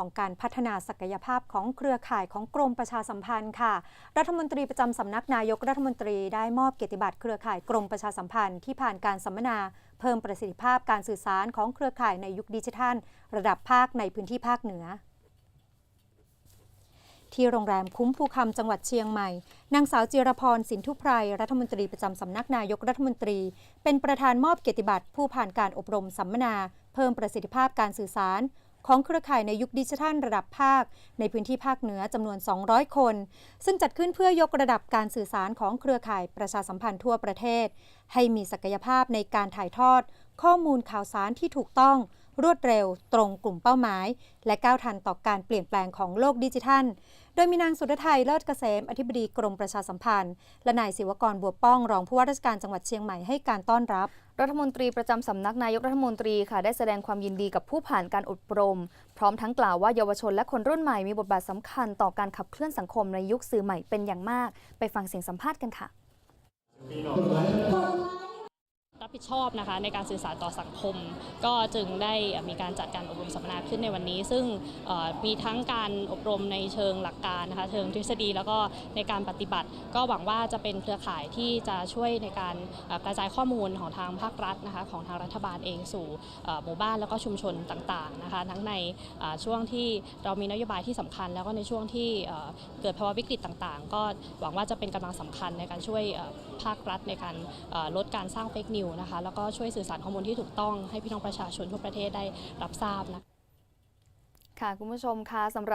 ของการพัฒนาศักยภาพของเครือข่ายของกรมประชาสัมพันธ์ค่ะ รัฐมนตรีประจำสำนักนายกรัฐมนตรีได้มอบเกียรติบัตรเครือข่ายกรมประชาสัมพันธ์ที่ผ่านการสัมมนาเพิ่มประสิทธิภาพการสื่อสารของเครือข่ายในยุคดิจิทัล ระดับภาคในพื้นที่ภาคเหนือที่โรงแรมคุ้มภูคำจังหวัดเชียงใหม่ นางสาวจิรพรสินทุไพรรัฐมนตรีประจำสำนักนายกรัฐมนตรี เป็นประธานมอบเกียรติบัตรผู้ผ่านการอบรมสัมมนา เพิ่มประสิทธิภาพการสื่อสาร ของเครือข่ายในยุคดิจิทัลระดับภาค ในพื้นที่ภาคเหนือจำนวน 200 คน ซึ่งจัดขึ้นเพื่อยกระดับการสื่อสารของเครือข่ายประชาสัมพันธ์ทั่วประเทศ ให้มีศักยภาพในการถ่ายทอด ข้อมูลข่าวสารที่ถูกต้อง รวดเร็ว ตรงกลุ่มเป้าหมาย และก้าวทันต่อการเปลี่ยนแปลงของโลกดิจิทัล โดยมีนางสุรไทยเลิศเกษม อธิบดีกรมประชาสัมพันธ์ และนายศิวกรบัวป้อง รองผู้ว่าราชการจังหวัดเชียงใหม่ให้การต้อนรับรัฐมนตรีประจำสำนักนายกรัฐมนตรีค่ะได้แสดงความยินดีกับผู้ผ่านการอบรม พร้อมทั้งกล่าวว่าเยาวชนและคนรุ่นใหม่มีบทบาทสำคัญต่อการขับเคลื่อนสังคมในยุคสื่อใหม่เป็นอย่างมาก ไปฟังเสียงสัมภาษณ์กันค่ะ ผิดชอบนะคะในการสื่อสารต่อสังคม ก็จึงได้มีการจัดการอบรมสัมมนาขึ้นในวันนี้ ซึ่งมีทั้งการอบรมในเชิงหลักการนะคะเชิงทฤษฎีแล้วก็ในการปฏิบัติ ก็หวังว่าจะเป็นเครือข่ายที่จะช่วยในการกระจายข้อมูลของทางภาครัฐนะคะของทางรัฐบาลเองสู่หมู่บ้านแล้วก็ชุมชนต่างๆนะคะทั้งในช่วงที่เรามีนโยบายที่สำคัญ แล้วก็ในช่วงที่เกิดภาวะวิกฤตต่างๆ ก็หวังว่าจะเป็นกำลังสำคัญในการช่วยภาครัฐในการลดการสร้างเฟกนิวนะคะแล้วก็ช่วยสื่อสารข้อมูลที่ถูกต้องให้พี่น้องประชาชนทั่วประเทศได้รับทราบนะคะค่ะคุณผู้ชมคะสำหรับ